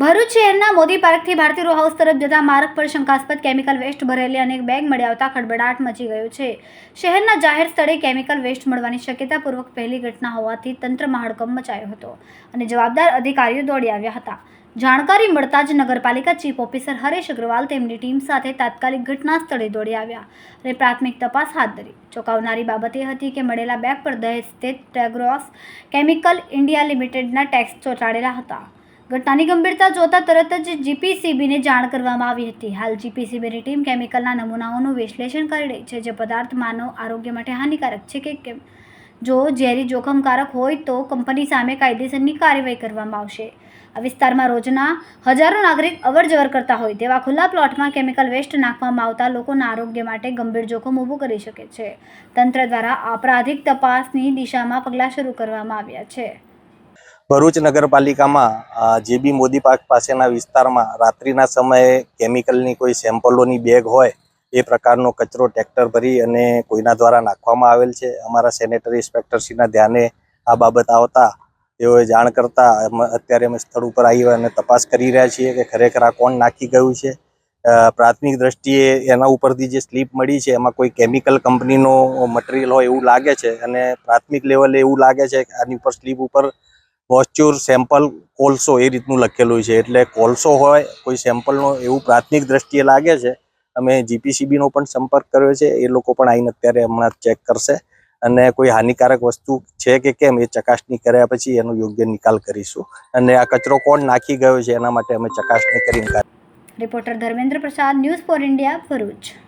ભરૂચ શહેરના મોદી પાર્કથી ભારતીય row house તરફ જતા માર્ગ પર શંકાસ્પદ કેમિકલ વેસ્ટ ભરેલી અનેક બેગ મળી આવતા ખળબડાટ મચી ગયો છે. શહેરના જાહેર સ્થળે કેમિકલ વેસ્ટ મળવાની શક્યતાપૂર્વક પહેલી ઘટના હોવાથી તંત્રમાં હડકંપ મચાયો હતો અને જવાબદાર અધિકારીઓ દોડી આવ્યા હતા. જાણકારી મળતા જ નગરપાલિકા ચીફ ઓફિસર હરેશ અગ્રવાલ તેમની ટીમ સાથે તાત્કાલિક ઘટના સ્થળે દોડી આવ્યા અને પ્રાથમિક તપાસ હાથ ધરી. ચોંકાવનારી બાબત એ હતી કે મળેલા બેગ પર દહેજ સ્થિત ટેગ્રોસ કેમિકલ ઇન્ડિયા લિમિટેડના ટેક્સ ચોંટાડેલા હતા. ઘટનાની ગંભીરતા જોતા તરત જ જીપીસીબીને જાણ કરવામાં આવી હતી. હાલ જીપીસીબીની ટીમ કેમિકલના નમૂનાઓનું વિશ્લેષણ કરી રહી છે, જે પદાર્થ માનવ આરોગ્ય માટે હાનિકારક છે કે કેમ? જો ઝેરી જોખમકારક હોય તો કંપની સામે કાયદેસરની કાર્યવાહી કરવામાં આવશે. આ વિસ્તારમાં રોજના હજારો નાગરિક અવરજવર કરતા હોય તેવા ખુલ્લા પ્લોટમાં કેમિકલ વેસ્ટ નાખવામાં આવતા લોકોના આરોગ્ય માટે ગંભીર જોખમ ઊભું કરી શકે છે. તંત્ર દ્વારા આપરાધિક તપાસની દિશામાં પગલાં શરૂ કરવામાં આવ્યા છે. ભરૂચ નગરપાલિકામાં જે બી મોદી પાર્ક પાસેના વિસ્તારમાં રાત્રિના સમયે કેમિકલની કોઈ સેમ્પલોની બેગ હોય, એ પ્રકારનો કચરો ટ્રેક્ટર ભરી અને કોઈના દ્વારા નાખવામાં આવેલ છે. અમારા સેનેટરી ઇન્સ્પેક્ટરશ્રીના ધ્યાને આ બાબત આવતા તેઓએ જાણ કરતા અત્યારે અમે સ્થળ ઉપર આવી અને તપાસ કરી રહ્યા છીએ કે ખરેખર આ કોણ નાખી ગયું છે. પ્રાથમિક દ્રષ્ટિએ એના ઉપરથી જે સ્લીપ મળી છે, એમાં કોઈ કેમિકલ કંપનીનો મટીરિયલ હોય એવું લાગે છે અને પ્રાથમિક લેવલે એવું લાગે છે કે આની ઉપર સ્લીપ ઉપર મોઇશ્ચર સેમ્પલ કોલસો એ રીતનું લખેલું છે. એટલે કોલસો હોય, કોઈ સેમ્પલનો એવું પ્રાથમિક દ્રષ્ટિએ લાગે છે, અમે જીપીસીબીનો પણ સંપર્ક કર્યો છે, એ લોકો પણ આવીને અત્યારે હમણાં ચેક કરશે. અને કોઈ હાનિકારક વસ્તુ છે કે કેમ એ ચકાસણી કર્યા પછી એનો યોગ્ય નિકાલ કરીશું. અને આ કચરો કોણ નાખી ગયો છે એના માટે અમે ચકાસણી કરીને reporter Dharmendra Prasad, news for India, Bharuch.